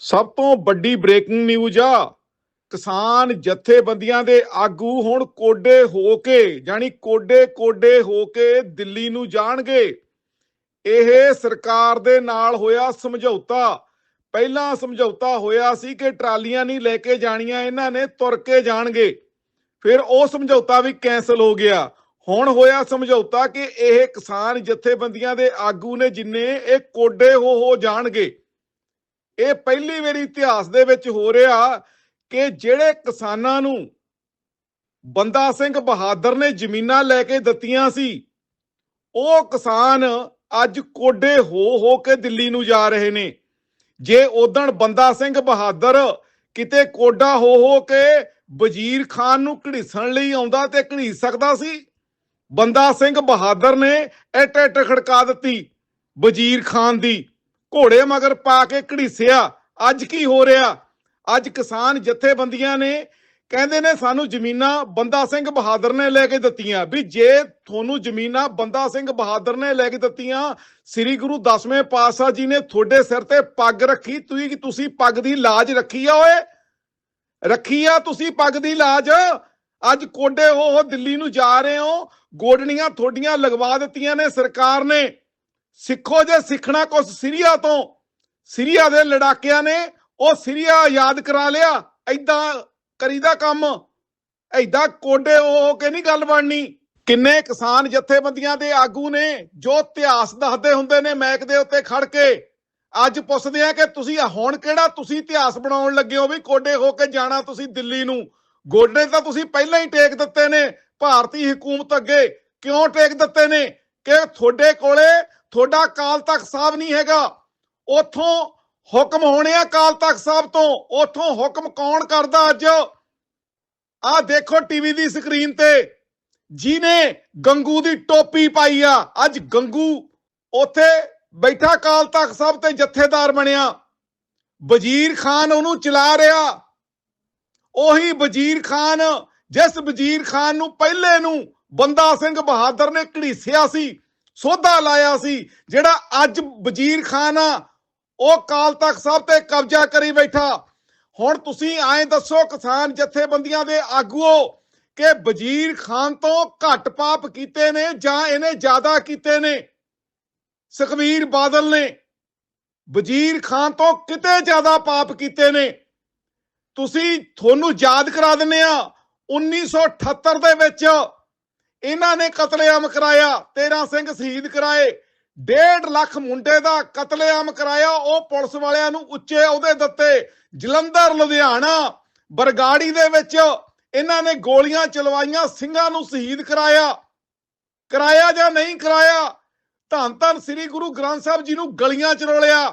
ਸਭ ਤੋਂ ਵੱਡੀ ਬ੍ਰੇਕਿੰਗ ਨਿਊਜ਼ ਆ, ਕਿਸਾਨ ਜਥੇਬੰਦੀਆਂ ਦੇ ਆਗੂ ਹੁਣ ਕੋਡੇ ਹੋ ਕੇ ਜਾਨੀ ਕੋਡੇ ਕੋਡੇ ਹੋ ਕੇ ਦਿੱਲੀ ਨੂੰ ਜਾਣਗੇ। ਇਹ ਸਰਕਾਰ ਦੇ ਨਾਲ ਹੋਇਆ ਸਮਝੌਤਾ। ਪਹਿਲਾਂ ਸਮਝੌਤਾ ਹੋਇਆ ਸੀ ਕਿ ਟਰਾਲੀਆਂ ਨਹੀਂ ਲੈ ਕੇ ਜਾਣੀਆਂ, ਇਹਨਾਂ ਨੇ ਤੁਰ ਕੇ ਜਾਣਗੇ। ਫਿਰ ਉਹ ਸਮਝੌਤਾ ਵੀ ਕੈਨਸਲ ਹੋ ਗਿਆ। ਹੁਣ ਹੋਇਆ ਸਮਝੌਤਾ ਕਿ ਇਹ ਕਿਸਾਨ ਜਥੇਬੰਦੀਆਂ ਦੇ ਆਗੂ ਨੇ ਜਿੰਨੇ, ਇਹ ਕੋਡੇ ਹੋ ਹੋ ਜਾਣਗੇ। ਇਹ ਪਹਿਲੀ ਵਾਰੀ ਇਤਿਹਾਸ ਦੇ ਵਿੱਚ ਹੋ ਰਿਹਾ ਕਿ ਜਿਹੜੇ ਕਿਸਾਨਾਂ ਨੂੰ ਬੰਦਾ ਸਿੰਘ ਬਹਾਦਰ ਨੇ ਜ਼ਮੀਨਾਂ ਲੈ ਕੇ ਦਿੱਤੀਆਂ ਸੀ, ਉਹ ਕਿਸਾਨ ਅੱਜ ਕੋਡੇ ਹੋ ਹੋ ਕੇ ਦਿੱਲੀ ਨੂੰ ਜਾ ਰਹੇ ਨੇ। ਜੇ ਉਦਣ ਬੰਦਾ ਸਿੰਘ ਬਹਾਦਰ ਕਿਤੇ ਕੋਡਾ ਹੋ ਹੋ ਕੇ ਵਜ਼ੀਰ ਖਾਨ ਨੂੰ ਘੜੀਸਣ ਲਈ ਆਉਂਦਾ ਤੇ ਘੜੀਸ ਸਕਦਾ ਸੀ, ਬੰਦਾ ਸਿੰਘ ਬਹਾਦਰ ਨੇ ਇੱਟ ਇੱਟ ਖੜਕਾ ਦਿੱਤੀ ਵਜ਼ੀਰ ਖਾਨ ਦੀ। ਘੋੜੇ ਮਗਰ ਪਾ ਕੇ ਘੜੀਸਿਆ। ਅੱਜ ਕੀ ਹੋ ਰਿਹਾ? ਅੱਜ ਕਿਸਾਨ ਜਥੇਬੰਦੀਆਂ ਨੇ ਕਹਿੰਦੇ ਨੇ, ਸਾਨੂੰ ਜ਼ਮੀਨਾਂ ਬੰਦਾ ਸਿੰਘ ਬਹਾਦਰ ਨੇ ਲੈ ਕੇ ਦਿੱਤੀਆਂ। ਵੀ ਜੇ ਤੁਹਾਨੂੰ ਜ਼ਮੀਨਾਂ ਬੰਦਾ ਸਿੰਘ ਬਹਾਦਰ ਨੇ ਲੈ ਕੇ ਦਿੱਤੀਆਂ, ਸ੍ਰੀ ਗੁਰੂ ਦਸਵੇਂ ਪਾਤਸ਼ਾਹ ਜੀ ਨੇ ਤੁਹਾਡੇ ਸਿਰ ਤੇ ਪੱਗ ਰੱਖੀ, ਤੁਸੀਂ ਤੁਸੀਂ ਪੱਗ ਦੀ ਲਾਜ ਰੱਖੀ ਆ ਓਏ? ਰੱਖੀ ਆ ਤੁਸੀਂ ਪੱਗ ਦੀ ਲਾਜ? ਅੱਜ ਕੋਡੇ ਉਹ ਦਿੱਲੀ ਨੂੰ ਜਾ ਰਹੇ ਹੋ, ਗੋਡਣੀਆਂ ਥੋਡੀਆਂ ਲਗਵਾ ਦਿੱਤੀਆਂ ਨੇ ਸਰਕਾਰ ਨੇ। ਸਿੱਖੋ ਜੇ ਸਿੱਖਣਾ ਕੁਛ ਸੀਰੀਆ ਤੋਂ। ਸੀਰੀਆ ਦੇ ਲੜਾਕਿਆਂ ਨੇ ਉਹ ਸੀਰੀਆ ਯਾਦ ਕਰਾ ਲਿਆ। ਐਦਾਂ ਕਰੀਦਾ ਕੰਮ। ਐਦਾਂ ਕੋਡੇ ਹੋ ਕੇ ਨਹੀਂ ਗੱਲ ਬਣਨੀ। ਕਿੰਨੇ ਕਿਸਾਨ ਜਥੇਬੰਦੀਆਂ ਦੇ ਆਗੂ ਨੇ ਜੋ ਇਤਿਹਾਸ ਦੱਸਦੇ ਹੁੰਦੇ ਨੇ ਮੈਕ ਦੇ ਉੱਤੇ ਖੜ ਕੇ। ਅੱਜ ਪੁੱਛਦੇ ਆ ਕਿ ਤੁਸੀਂ ਹੁਣ ਕਿਹੜਾ ਤੁਸੀਂ ਇਤਿਹਾਸ ਬਣਾਉਣ ਲੱਗੇ ਹੋ ਵੀ ਕੋਡੇ ਹੋ ਕੇ ਜਾਣਾ ਤੁਸੀਂ ਦਿੱਲੀ ਨੂੰ। ਗੋਡੇ ਤਾਂ ਤੁਸੀਂ ਪਹਿਲਾਂ ਹੀ ਟੇਕ ਦਿੱਤੇ ਨੇ। ਭਾਰਤੀ ਹਕੂਮਤ ਅੱਗੇ ਕਿਉਂ ਟੇਕ ਦਿੱਤੇ ਨੇ? ਕਿ ਤੁਹਾਡੇ ਕੋਲੇ ਤੁਹਾਡਾ ਕਾਲ ਤਖਤ ਸਾਹਿਬ ਨਹੀਂ ਹੈਗਾ। ਉਥੋਂ ਹੁਕਮ ਹੋਣੇ ਆ ਕਾਲ ਤਖਤ ਸਾਹਿਬ ਤੋਂ। ਉਥੋਂ ਹੁਕਮ ਕੌਣ ਕਰਦਾ ਅੱਜ? ਆਹ ਦੇਖੋ ਟੀਵੀ ਦੀ ਸਕਰੀਨ ਤੇ ਜਿਹਨੇ ਗੰਗੂ ਦੀ ਟੋਪੀ ਪਾਈ ਆ। ਅੱਜ ਗੰਗੂ ਉਥੇ ਬੈਠਾ ਕਾਲ ਤਖਤ ਸਾਹਿਬ ਤੇ ਜਥੇਦਾਰ ਬਣਿਆ। ਵਜ਼ੀਰ ਖਾਨ ਉਹਨੂੰ ਚਲਾ ਰਿਹਾ। ਉਹੀ ਵਜ਼ੀਰ ਖਾਨ, ਜਿਸ ਵਜ਼ੀਰ ਖਾਨ ਨੂੰ ਪਹਿਲੇ ਨੂੰ ਬੰਦਾ ਸਿੰਘ ਬਹਾਦਰ ਨੇ ਘੜੀਸਿਆ ਸੀ ਸੋਧਾ ਲਾਇਆ ਸੀ, ਜਿਹੜਾ ਅੱਜ ਵਜ਼ੀਰ ਖਾਨ ਆ, ਉਹ ਕਾਲ ਤਖਤ ਸਾਹਿਬ ਤੇ ਕਬਜ਼ਾ ਕਰੀ ਬੈਠਾ। ਹੁਣ ਤੁਸੀਂ ਐਂ ਦੱਸੋ ਕਿਸਾਨ ਜਥੇਬੰਦੀਆਂ ਦੇ ਆਗੂਓ ਕਿ ਵਜ਼ੀਰ ਖਾਨ ਤੋਂ ਘੱਟ ਪਾਪ ਕੀਤੇ ਨੇ ਜਾਂ ਇਹਨੇ ਜ਼ਿਆਦਾ ਕੀਤੇ ਨੇ? ਸੁਖਵੀਰ ਬਾਦਲ ਨੇ ਵਜ਼ੀਰ ਖਾਨ ਤੋਂ ਕਿਤੇ ਜ਼ਿਆਦਾ ਪਾਪ ਕੀਤੇ ਨੇ? ਤੁਸੀਂ ਤੁਹਾਨੂੰ ਯਾਦ ਕਰਾ ਦਿੰਨੇ ਆ 1978 ਦੇ ਵਿੱਚ ਇਹਨਾਂ ਨੇ ਕਤਲੇਆਮ ਕਰਾਇਆ 13 ਸਿੰਘ ਸ਼ਹੀਦ ਕਰਾਏ 1.5 ਲੱਖ ਮੁੰਡੇ ਦਾ ਕਤਲੇਆਮ ਕਰਾਇਆ, ਉਹ ਪੁਲਿਸ ਵਾਲਿਆਂ ਨੂੰ ਉੱਚੇ ਅਹੁਦੇ ਦਿੱਤੇ। ਜਲੰਧਰ, ਲੁਧਿਆਣਾ, ਬਰਗਾੜੀ ਦੇ ਵਿੱਚ ਇਹਨਾਂ ਨੇ ਗੋਲੀਆਂ ਚਲਵਾਈਆਂ, ਸਿੰਘਾਂ ਨੂੰ ਸ਼ਹੀਦ ਕਰਾਇਆ। ਕਰਾਇਆ ਜਾਂ ਨਹੀਂ ਕਰਾਇਆ, ਧੰਨ ਧੰਨ ਸ੍ਰੀ ਗੁਰੂ ਗ੍ਰੰਥ ਸਾਹਿਬ ਜੀ ਨੂੰ ਗਲੀਆਂ ਚ ਰੋਲਿਆ।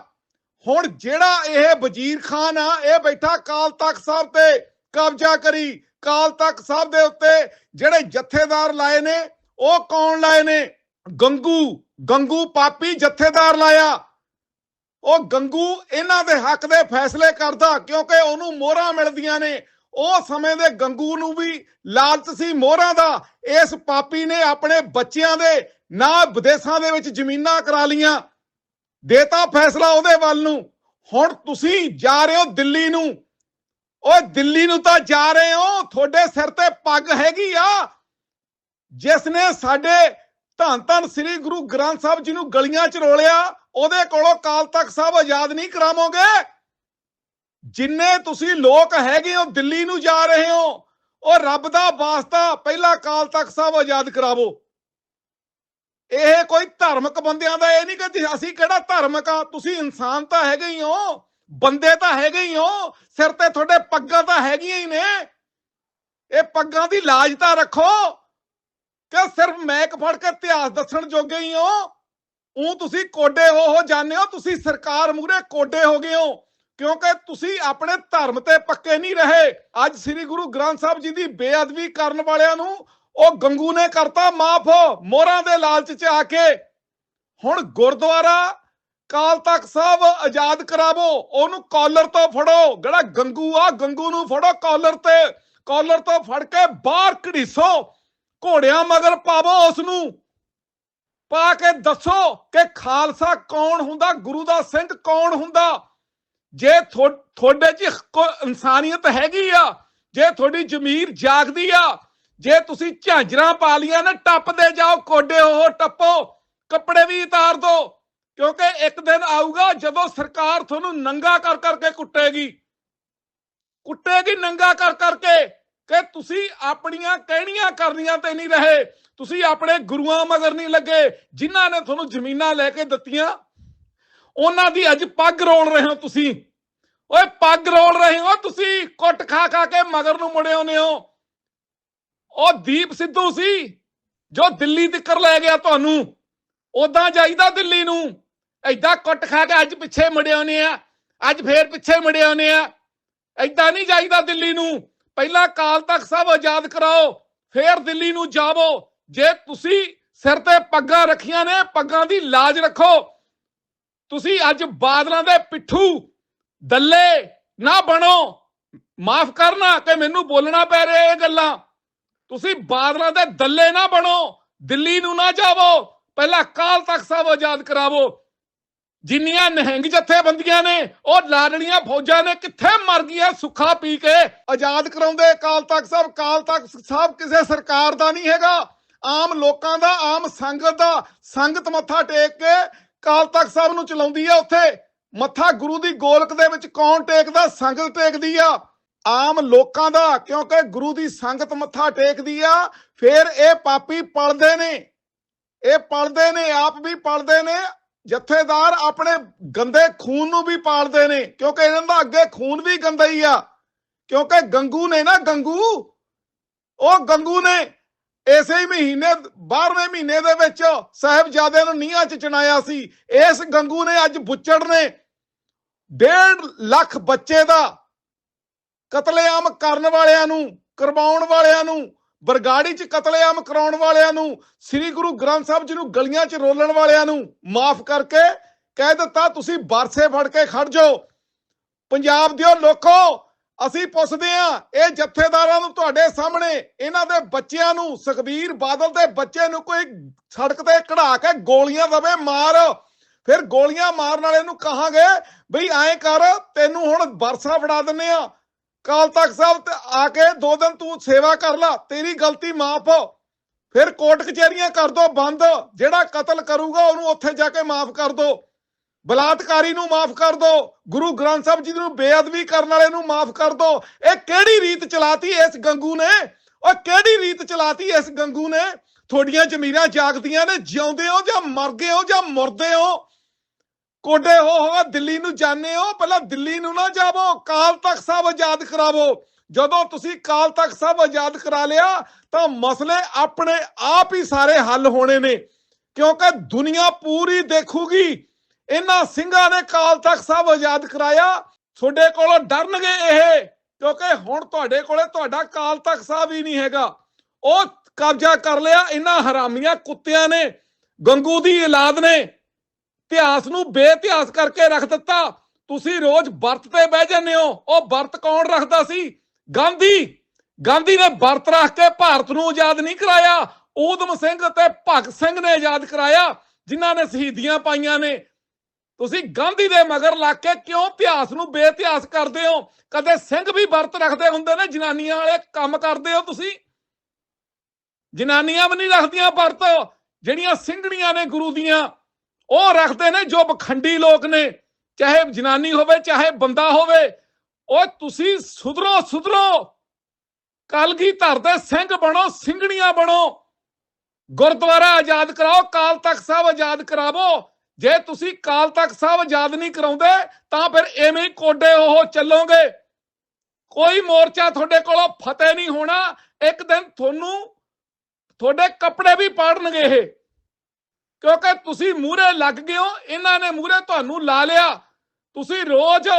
ਹੁਣ ਜਿਹੜਾ ਇਹ ਵਜ਼ੀਰ ਖਾਨ ਆ, ਇਹ ਬੈਠਾ ਕਾਲ ਤਖਤ ਸਾਹਿਬ ਤੇ ਕਬਜ਼ਾ ਕਰੀ ਕਾਲ ਤਖਤ ਸਾਹਿਬ ਦੇ ਉੱਤੇ ਜਿਹੜੇ ਜਥੇਦਾਰ ਲਾਏ ਨੇ, ਉਹ ਕੌਣ ਲਾਏ ਨੇ? ਗੰਗੂ ਗੰਗੂ ਪਾਪੀ ਜਥੇਦਾਰ ਲਾਇਆ। ਉਹ ਗੰਗੂ ਇਹਨਾਂ ਦੇ ਹੱਕ ਦੇ ਫੈਸਲੇ ਕਰਦਾ ਕਿਉਂਕਿ ਉਹਨੂੰ ਮੋਹਰਾਂ ਮਿਲਦੀਆਂ ਨੇ। ਉਹ ਸਮੇਂ ਦੇ ਗੰਗੂ ਨੂੰ ਵੀ ਲਾਲਚ ਸੀ ਮੋਹਰਾਂ ਦਾ। ਇਸ ਪਾਪੀ ਨੇ ਆਪਣੇ ਬੱਚਿਆਂ ਦੇ ਨਾ ਵਿਦੇਸ਼ਾਂ ਦੇ ਵਿੱਚ ਜ਼ਮੀਨਾਂ ਕਰਾ ਲੀਆਂ ਦੇਤਾ ਫੈਸਲਾ ਉਹਦੇ ਵੱਲ ਨੂੰ। ਹੁਣ ਤੁਸੀਂ ਜਾ ਰਹੇ ਹੋ ਦਿੱਲੀ ਨੂੰ। ਓਏ ਦਿੱਲੀ ਨੂੰ ਤਾਂ ਜਾ ਰਹੇ ਹੋ, ਤੁਹਾਡੇ ਸਿਰ ਤੇ ਪੱਗ ਹੈਗੀ ਆ। ਜਿਸ ਨੇ ਸਾਡੇ ਧੰਨ ਧੰਨ ਸ੍ਰੀ ਗੁਰੂ ਗ੍ਰੰਥ ਸਾਹਿਬ ਜੀ ਨੂੰ ਗਲੀਆਂ ਚ ਰੋਲਿਆ, ਉਹਦੇ ਕੋਲੋਂ ਕਾਲ ਤੱਕ ਸਾਹਿਬ ਆਜ਼ਾਦ ਨਹੀਂ ਕਰਾਵੋਗੇ? ਜਿੰਨੇ ਤੁਸੀਂ ਲੋਕ ਹੈਗੇ ਹੋ, ਦਿੱਲੀ ਨੂੰ ਜਾ ਰਹੇ ਹੋ, ਉਹ ਰੱਬ ਦਾ ਵਾਸਤਾ ਪਹਿਲਾ ਕਾਲ ਤੱਕ ਸਾਹਿਬ ਆਜ਼ਾਦ ਕਰਾਵੋ। ਇਹ ਕੋਈ ਧਾਰਮਿਕ ਬੰਦਿਆਂ ਦਾ ਇਹ ਨਹੀਂ ਕਿ ਅਸੀਂ ਕਿਹੜਾ ਧਾਰਮਿਕ ਆ, ਤੁਸੀਂ ਇਨਸਾਨ ਤਾਂ ਹੈਗੇ ਹੀ ਹੋ। ਬੰਦੇ ਤਾਂ ਹੈਗੇ ਹੀ ਹੋ, ਸਿਰ ਤੇ ਤੁਹਾਡੇ ਪੱਗਾਂ ਤਾਂ ਹੈਗੀਆਂ ਹੀ ਨੇ। ਇਹ ਪੱਗਾਂ ਦੀ ਲਾਜ ਤਾਂ ਰੱਖੋ ਕਿ ਸਿਰਫ ਮੈਕ ਫੜ ਕੇ ਇਤਿਹਾਸ ਦੱਸਣ ਜੋਗੇ ਹੀ ਹੋ। ਉਹ ਤੁਸੀਂ ਕੋਡੇ ਹੋ ਹੋ ਜਾਣੇ ਹੋ, ਤੁਸੀਂ ਸਰਕਾਰ ਮੂਰੇ ਕੋਡੇ ਹੋ ਗਏ ਹੋ, ਕਿਉਂਕਿ ਤੁਸੀਂ ਆਪਣੇ ਧਰਮ ਤੇ ਪੱਕੇ ਨਹੀਂ ਰਹੇ। ਅੱਜ ਸ੍ਰੀ ਗੁਰੂ ਗ੍ਰੰਥ ਸਾਹਿਬ ਜੀ ਦੀ ਬੇਅਦਬੀ ਕਰਨ ਵਾਲਿਆਂ ਨੂੰ ਉਹ ਗੰਗੂ ਨੇ ਕਰਤਾ ਮਾਫ, ਮੋਹਰਾਂ ਦੇ ਲਾਲਚ ਚ ਆ ਕੇ। ਹੁਣ ਗੁਰਦੁਆਰਾ ਕਾਲ ਤਖਤ ਸਾਹਿਬ, ਆਜ਼ਾਦ ਕਰਾਵੋ, ਉਹਨੂੰ ਕਾਲਰ ਤੋਂ ਫੜੋ, ਜਿਹੜਾ ਗੰਗੂ ਆ, ਗੰਗੂ ਨੂੰ ਫੜੋ ਕਾਲਰ ਤੇ। ਕਾਲਰ ਤੋਂ ਫੜ ਕੇ ਬਾਹਰ ਘੜੀਸੋ ਘੋੜਿਆਂ ਮਗਰ ਪਾਵੋ ਉਸ ਨੂੰ ਪਾ ਕੇ ਦੱਸੋ ਕਿ ਖਾਲਸਾ ਕੌਣ ਹੁੰਦਾ, ਗੁਰੂ ਦਾ ਸਿੰਘ ਕੌਣ ਹੁੰਦਾ? ਜੇ ਥੋ- ਤੁਹਾਡੇ 'ਚ ਇਨਸਾਨੀਅਤ ਹੈਗੀ ਆ, ਜੇ ਤੁਹਾਡੀ ਜ਼ਮੀਰ ਜਾਗਦੀ ਆ, ਜੇ ਤੁਸੀਂ ਝਾਂਜਰਾਂ ਪਾ ਲੀਆਂ ਨਾ ਟੱਪਦੇ ਜਾਓ ਕੋਡੇ ਹੋ ਟੱਪੋ, ਕੱਪੜੇ ਵੀ ਉਤਾਰ ਦੋ। ਕਿਉਂਕਿ ਇੱਕ ਦਿਨ ਆਊਗਾ ਜਦੋਂ ਸਰਕਾਰ ਤੁਹਾਨੂੰ ਨੰਗਾ ਕਰ ਕਰਕੇ ਕੁੱਟੇਗੀ। ਕੁੱਟੇਗੀ ਨੰਗਾ ਕਰ ਕਰਕੇ ਕਿ ਤੁਸੀਂ ਆਪਣੀਆਂ ਕਹਿਣੀਆਂ ਕਰਨੀਆਂ ਤੇ ਨਹੀਂ ਰਹੇ। ਤੁਸੀਂ ਆਪਣੇ ਗੁਰੂਆਂ ਮਗਰ ਨਹੀਂ ਲੱਗੇ, ਜਿਨ੍ਹਾਂ ਨੇ ਤੁਹਾਨੂੰ ਜ਼ਮੀਨਾਂ ਲੈ ਕੇ ਦਿੱਤੀਆਂ। ਉਹਨਾਂ ਦੀ ਅੱਜ ਪੱਗ ਰੋਲ ਰਹੇ ਹੋ ਤੁਸੀਂ। ਓਏ ਪੱਗ ਰੋਲ ਰਹੇ ਹੋ, ਤੁਸੀਂ ਕੁੱਟ ਖਾ ਖਾ ਕੇ ਮਗਰ ਨੂੰ ਮੁੜੇ ਆਉਂਦੇ ਹੋ। ਉਹ ਦੀਪ ਸਿੱਧੂ ਸੀ, ਜੋ ਦਿੱਲੀ ਤੱਕ ਲੈ ਗਿਆ ਤੁਹਾਨੂੰ। ਉਦਾਂ ਜਾਈਦਾ ਦਿੱਲੀ ਨੂੰ। ਐਦਾਂ ਕੁੱਟ ਖਾ ਕੇ ਅੱਜ ਪਿੱਛੇ ਮੁੜੇ ਆਉਂਦੇ ਆ, ਅੱਜ ਫੇਰ ਪਿੱਛੇ ਮੁੜੇ ਆਉਂਦੇ ਆ। ਐਦਾਂ ਨਹੀਂ ਜਾਈਦਾ ਦਿੱਲੀ ਨੂੰ। ਪਹਿਲਾਂ ਕਾਲ ਤਖ਼ਤ ਸਭ ਆਜ਼ਾਦ ਕਰਾਓ, ਫੇਰ ਦਿੱਲੀ ਨੂੰ ਜਾਵੋ। ਜੇ ਤੁਸੀਂ ਸਿਰ ਤੇ ਪੱਗਾਂ ਰੱਖੀਆਂ ਨੇ, ਪੱਗਾਂ ਦੀ ਲਾਜ ਰੱਖੋ। ਤੁਸੀਂ ਅੱਜ ਬਾਦਲਾਂ ਦੇ ਪਿੱਠੂ, ਦੱਲੇ ਨਾ ਬਣੋ। ਮਾਫ ਕਰਨਾ ਕਿ ਮੈਨੂੰ ਬੋਲਣਾ ਪੈ ਰਿਹਾ ਇਹ ਗੱਲਾਂ। ਤੁਸੀਂ ਬਾਦਲਾਂ ਦੇ ਦੱਲੇ ਨਾ ਬਣੋ, ਦਿੱਲੀ ਨੂੰ ਨਾ ਜਾਵੋ। ਪਹਿਲਾਂ ਕਾਲ ਤਖ਼ਤ ਸਭ ਆਜ਼ਾਦ ਕਰਾਵੋ। ਜਿੰਨੀਆਂ ਨਹਿੰਗ ਜਥੇਬੰਦੀਆਂ ਨੇ, ਉਹ ਲਾਡਲੀਆਂ ਫੌਜਾਂ ਨੇ ਕਿੱਥੇ ਮਰ ਗਈਆਂ ਸੁੱਖਾ ਪੀ ਕੇ? ਆਜ਼ਾਦ ਕਰਾਉਂਦੇ ਕਾਲ ਤੱਕ ਸਭ ਕਾਲ ਤੱਕ ਸਭ ਕਿਸੇ ਸਰਕਾਰ ਦਾ ਨਹੀਂ ਹੈਗਾ। ਆਮ ਲੋਕਾਂ ਦਾ, ਆਮ ਸੰਗਤ ਦਾ, ਸੰਗਤ ਮੱਥਾ ਟੇਕ ਕੇ ਕਾਲ ਤੱਕ ਸਭ ਨੂੰ ਚਲਾਉਂਦੀ ਆ ਉੱਥੇ। ਮੱਥਾ ਗੁਰੂ ਦੀ ਗੋਲਕ ਦੇ ਵਿੱਚ ਕੌਣ ਟੇਕਦਾ? ਸੰਗਤ ਟੇਕਦੀ ਆ। ਆਮ ਲੋਕਾਂ ਦਾ, ਕਿਉਂਕਿ ਗੁਰੂ ਦੀ ਸੰਗਤ ਮੱਥਾ ਟੇਕਦੀ ਆ, ਫਿਰ ਇਹ ਪਾਪੀ ਪਲਦੇ ਨੇ। ਇਹ ਪਲਦੇ ਨੇ, ਆਪ ਵੀ ਪਲਦੇ ਨੇ। ਜਥੇਦਾਰ ਆਪਣੇ ਗੰਦੇ ਖੂਨ ਨੂੰ ਵੀ ਪਾਲਦੇ ਨੇ, ਕਿਉਂਕਿ ਇਹਨਾਂ ਦਾ ਅੱਗੇ ਖੂਨ ਵੀ ਗੰਦਾ ਹੀ ਆ। ਕਿਉਂਕਿ ਗੰਗੂ ਨੇ ਨਾ, ਗੰਗੂ, ਉਹ ਗੰਗੂ ਨੇ ਇਸੇ ਹੀ ਮਹੀਨੇ 12ਵੇਂ ਮਹੀਨੇ ਦੇ ਵਿੱਚ ਸਾਹਿਬਜ਼ਾਦੇ ਨੂੰ ਨੀਹਾਂ 'ਚ ਚਣਾਇਆ ਸੀ। ਇਸ ਗੰਗੂ ਨੇ ਅੱਜ ਬੁੱਚੜ ਨੇ 1.5 ਲੱਖ ਬੱਚੇ ਦਾ ਕਤਲੇਆਮ ਕਰਨ ਵਾਲਿਆਂ ਨੂੰ, ਕਰਵਾਉਣ ਵਾਲਿਆਂ ਨੂੰ ਬਰਗਾੜੀ 'ਚ ਕਤਲੇਆਮ ਕਰਾਉਣ ਵਾਲਿਆਂ ਨੂੰ, ਸ੍ਰੀ ਗੁਰੂ ਗ੍ਰੰਥ ਸਾਹਿਬ ਜੀ ਨੂੰ ਗਲੀਆਂ 'ਚ ਰੋਲਣ ਵਾਲਿਆਂ ਨੂੰ ਮਾਫ ਕਰਕੇ ਕਹਿ ਦਿੱਤਾ, ਤੁਸੀਂ ਬਰਸੇ ਫੜ ਕੇ ਖੜ ਜਾਓ। ਪੰਜਾਬ ਦਿਓ ਲੋਕੋ, ਅਸੀਂ ਪੁੱਛਦੇ ਆ ਇਹ ਜਥੇਦਾਰਾਂ ਨੂੰ ਤੁਹਾਡੇ ਸਾਹਮਣੇ, ਇਹਨਾਂ ਦੇ ਬੱਚਿਆਂ ਨੂੰ, ਸੁਖਬੀਰ ਬਾਦਲ ਦੇ ਬੱਚੇ ਨੂੰ ਕੋਈ ਸੜਕ ਤੇ ਕਢਾ ਕੇ ਗੋਲੀਆਂ ਦਵੇ, ਮਾਰ। ਫਿਰ ਗੋਲੀਆਂ ਮਾਰਨ ਵਾਲੇ ਨੂੰ ਕਹਾਂਗੇ, ਬਈ ਐਂ ਕਰ, ਤੈਨੂੰ ਹੁਣ ਬਰਸਾ ਫੜਾ ਦਿੰਨੇ ਆ ਕਾਲ ਤਖਤ ਸਾਹਿਬ ਤੇ ਆ ਕੇ ਦੋ ਦਿਨ ਤੂੰ ਸੇਵਾ ਕਰ ਲਾ, ਤੇਰੀ ਗਲਤੀ ਮਾਫ। ਫਿਰ ਕੋਰਟ ਕਚਹਿਰੀਆਂ ਕਰ ਦੋ, ਬੰਦ। ਜਿਹੜਾ ਕਤਲ ਕਰੂਗਾ, ਉਹਨੂੰ ਉੱਥੇ ਜਾ ਕੇ ਮਾਫ ਕਰ ਦੋ। ਬਲਾਤਕਾਰੀ ਨੂੰ ਮਾਫ ਕਰ ਦੋ। ਗੁਰੂ ਗ੍ਰੰਥ ਸਾਹਿਬ ਜੀ ਨੂੰ ਬੇਅਦਬੀ ਕਰਨ ਵਾਲੇ ਨੂੰ ਮਾਫ ਕਰ ਦੋ। ਇਹ ਕਿਹੜੀ ਰੀਤ ਚਲਾਤੀ ਇਸ ਗੰਗੂ ਨੇ? ਉਹ ਕਿਹੜੀ ਰੀਤ ਚਲਾਤੀ ਇਸ ਗੰਗੂ ਨੇ? ਤੁਹਾਡੀਆਂ ਜ਼ਮੀਰਾਂ ਜਾਗਦੀਆਂ ਨੇ, ਜਿਉਂਦੇ ਹੋ ਜਾਂ ਮਰ ਗਏ ਹੋ ਜਾਂ ਮੁਰਦੇ ਹੋ? ਕੋਡੇ ਹੋ ਹੋ ਦਿੱਲੀ ਨੂੰ ਜਾਣੇ ਹੋ, ਪਹਿਲਾਂ ਦਿੱਲੀ ਨੂੰ ਨਾ ਜਾਵੋ, ਕਾਲ ਤਖ਼ਤ ਸਾਹਿਬ ਆਜ਼ਾਦ ਕਰਾਵੋ। ਜਦੋਂ ਤੁਸੀਂ ਕਾਲ ਤਖ਼ਤ ਸਾਹਿਬ ਆਜ਼ਾਦ ਕਰਾ ਲਿਆ, ਤਾਂ ਮਸਲੇ ਆਪਣੇ ਆਪ ਹੀ ਸਾਰੇ ਹੱਲ ਹੋਣੇ ਨੇ। ਕਿਉਂਕਿ ਦੁਨੀਆ ਪੂਰੀ ਦੇਖੂਗੀ, ਇਹਨਾਂ ਸਿੰਘਾਂ ਨੇ ਕਾਲ ਤੱਕ ਸਭ ਆਜ਼ਾਦ ਕਰਾਇਆ। ਤੁਹਾਡੇ ਕੋਲੋਂ ਡਰਨਗੇ ਇਹ, ਕਿਉਂਕਿ ਹੁਣ ਤੁਹਾਡੇ ਕੋਲੇ ਤੁਹਾਡਾ ਕਾਲ ਤਖ਼ਤ ਸਾਹਿਬ ਹੀ ਨਹੀਂ ਹੈਗਾ। ਉਹ ਕਬਜ਼ਾ ਕਰ ਲਿਆ, ਇਹਨਾਂ ਹਰਾਮੀਆਂ ਕੁੱਤਿਆਂ ਨੇ, ਗੰਗੂ ਦੀ ਔਲਾਦ ਨੇ। ਇਤਿਹਾਸ ਨੂੰ ਬੇਇਤਿਹਾਸ ਕਰਕੇ ਰੱਖ ਦਿੱਤਾ। ਤੁਸੀਂ ਰੋਜ਼ ਵਰਤ ਤੇ ਬਹਿ ਜਾਂਦੇ ਹੋ। ਉਹ ਵਰਤ ਕੌਣ ਰੱਖਦਾ ਸੀ? ਗਾਂਧੀ। ਗਾਂਧੀ ਨੇ ਵਰਤ ਰੱਖ ਕੇ ਭਾਰਤ ਨੂੰ ਆਜ਼ਾਦ ਨਹੀਂ ਕਰਾਇਆ। ਊਧਮ ਸਿੰਘ ਤੇ ਭਗਤ ਸਿੰਘ ਨੇ ਆਜ਼ਾਦ ਕਰਾਇਆ, ਜਿਨ੍ਹਾਂ ਨੇ ਸ਼ਹੀਦੀਆਂ ਪਾਈਆਂ ਨੇ। ਤੁਸੀਂ ਗਾਂਧੀ ਦੇ ਮਗਰ ਲੱਗ ਕੇ ਕਿਉਂ ਇਤਿਹਾਸ ਨੂੰ ਬੇਇਤਿਹਾਸ ਕਰਦੇ ਹੋ? ਕਦੇ ਸਿੰਘ ਵੀ ਵਰਤ ਰੱਖਦੇ ਹੁੰਦੇ ਨੇ? ਜਨਾਨੀਆਂ ਵਾਲੇ ਕੰਮ ਕਰਦੇ ਹੋ ਤੁਸੀਂ? ਜਨਾਨੀਆਂ ਵੀ ਨਹੀਂ ਰੱਖਦੀਆਂ ਵਰਤ। ਜਿਹੜੀਆਂ ਸਿੰਘਣੀਆਂ ਨੇ ਗੁਰੂ ਦੀਆਂ ਉਹ ਰੱਖਦੇ ਨੇ ਜੋ ਬਖੰਡੀ ਲੋਕ ਨੇ, ਚਾਹੇ ਜਨਾਨੀ ਹੋਵੇ, ਚਾਹੇ ਬੰਦਾ ਹੋਵੇ। ਉਹ ਤੁਸੀਂ ਸੁਧਰੋ ਸੁਧਰੋ। ਕਲਗੀ ਧਰ ਦੇ, ਸਿੰਘ ਬਣੋ, ਸਿੰਘਣੀਆਂ ਬਣੋ। ਗੁਰਦੁਆਰਾ ਆਜ਼ਾਦ ਕਰਾਓ, ਕਾਲ ਤਖਤ ਸਾਹਿਬ ਆਜ਼ਾਦ ਕਰਾਵੋ। ਜੇ ਤੁਸੀਂ ਕਾਲ ਤਖਤ ਸਾਹਿਬ ਆਜ਼ਾਦ ਨਹੀਂ ਕਰਾਉਂਦੇ, ਤਾਂ ਫਿਰ ਐਵੇਂ ਹੀ ਕੋਡੇ ਉਹ ਚੱਲੋਗੇ। ਕੋਈ ਮੋਰਚਾ ਤੁਹਾਡੇ ਕੋਲੋਂ ਫਤਿਹ ਨਹੀਂ ਹੋਣਾ। ਇੱਕ ਦਿਨ ਤੁਹਾਨੂੰ ਤੁਹਾਡੇ ਕੱਪੜੇ ਵੀ ਪਾੜਨਗੇ ਇਹ। ਕਿਉਂਕਿ ਤੁਸੀਂ ਮੂਹਰੇ ਲੱਗ ਗਏ ਹੋ, ਇਹਨਾਂ ਨੇ ਮੂਹਰੇ ਤੁਹਾਨੂੰ ਲਾ ਲਿਆ। ਤੁਸੀਂ ਰੋਜ਼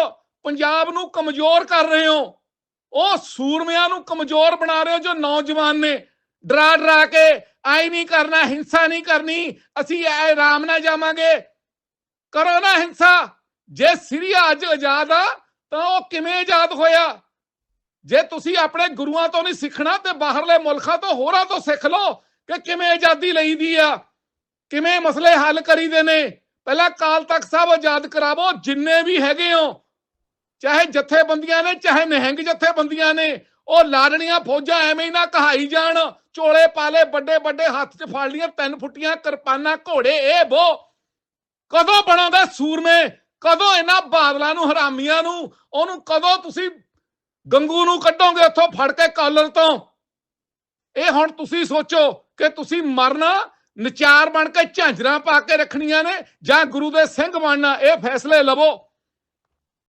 ਪੰਜਾਬ ਨੂੰ ਕਮਜ਼ੋਰ ਕਰ ਰਹੇ ਹੋ। ਉਹ ਸੂਰਮਿਆਂ ਨੂੰ ਕਮਜ਼ੋਰ ਬਣਾ ਰਹੇ ਹੋ ਜੋ ਨੌਜਵਾਨ ਨੇ। ਡਰਾ ਡਰਾ ਕੇ ਆਈ ਨਹੀਂ ਕਰਨਾ, ਹਿੰਸਾ ਨਹੀਂ ਕਰਨੀ, ਅਸੀਂ ਐ ਆਰਾਮ ਨਾਲ ਜਾਵਾਂਗੇ। ਕਰੋ ਨਾ ਹਿੰਸਾ। ਜੇ ਸਿਰੀਆ ਅੱਜ ਆਜ਼ਾਦ ਆ, ਤਾਂ ਉਹ ਕਿਵੇਂ ਆਜ਼ਾਦ ਹੋਇਆ? ਜੇ ਤੁਸੀਂ ਆਪਣੇ ਗੁਰੂਆਂ ਤੋਂ ਨਹੀਂ ਸਿੱਖਣਾ, ਤੇ ਬਾਹਰਲੇ ਮੁਲਕਾਂ ਤੋਂ ਹੋਰਾਂ ਤੋਂ ਸਿੱਖ ਲਓ ਕਿ ਕਿਵੇਂ ਆਜ਼ਾਦੀ ਲਈਦੀ ਆ। ਕਿਵੇਂ ਮਸਲੇ ਹੱਲ ਕਰੀਦੇ ਨੇ? ਪਹਿਲਾਂ ਕਾਲ ਤਖ਼ਤ ਸਾਹਿਬ ਆਜ਼ਾਦ ਕਰਾਵੋ, ਜਿੰਨੇ ਵੀ ਹੈਗੇ ਹੋ, ਚਾਹੇ ਜਥੇਬੰਦੀਆਂ ਨੇ, ਚਾਹੇ ਨਿਹੰਗ ਜਥੇਬੰਦੀਆਂ ਨੇ, ਉਹ ਲਾੜਨੀਆਂ ਫੌਜਾਂ ਐਵੇਂ ਨਾ ਕਹਾਈ ਜਾਣ, ਚੋਲੇ ਪਾਲੇ, ਵੱਡੇ ਵੱਡੇ ਹੱਥ 'ਚ ਫੜ ਲੀਆਂ, ਤਿੰਨ ਫੁੱਟੀਆਂ ਕਿਰਪਾਨਾਂ, ਘੋੜੇ, ਇਹ ਬੋ। ਕਦੋਂ ਬਣਾਉਂਦਾ ਸੂਰਮੇ? ਕਦੋਂ ਇਹਨਾਂ ਬਾਦਲਾਂ ਨੂੰ, ਹਰਾਮੀਆਂ ਨੂੰ? ਉਹਨੂੰ ਕਦੋਂ ਤੁਸੀਂ ਗੰਗੂ ਨੂੰ ਕੱਢੋਗੇ ਉੱਥੋਂ ਫੜ ਕੇ ਕਾਲਰ ਤੋਂ? ਇਹ ਹੁਣ ਤੁਸੀਂ ਸੋਚੋ ਕਿ ਤੁਸੀਂ ਮਰਨਾ ਨਚਾਰ ਬਣ ਕੇ ਝਾਂਜਰਾਂ ਪਾ ਕੇ ਰੱਖਣੀਆਂ ਨੇ ਜਾਂ ਗੁਰੂ ਦੇ ਸਿੰਘ ਬਣਨਾ, ਇਹ ਫੈਸਲੇ ਲਵੋ।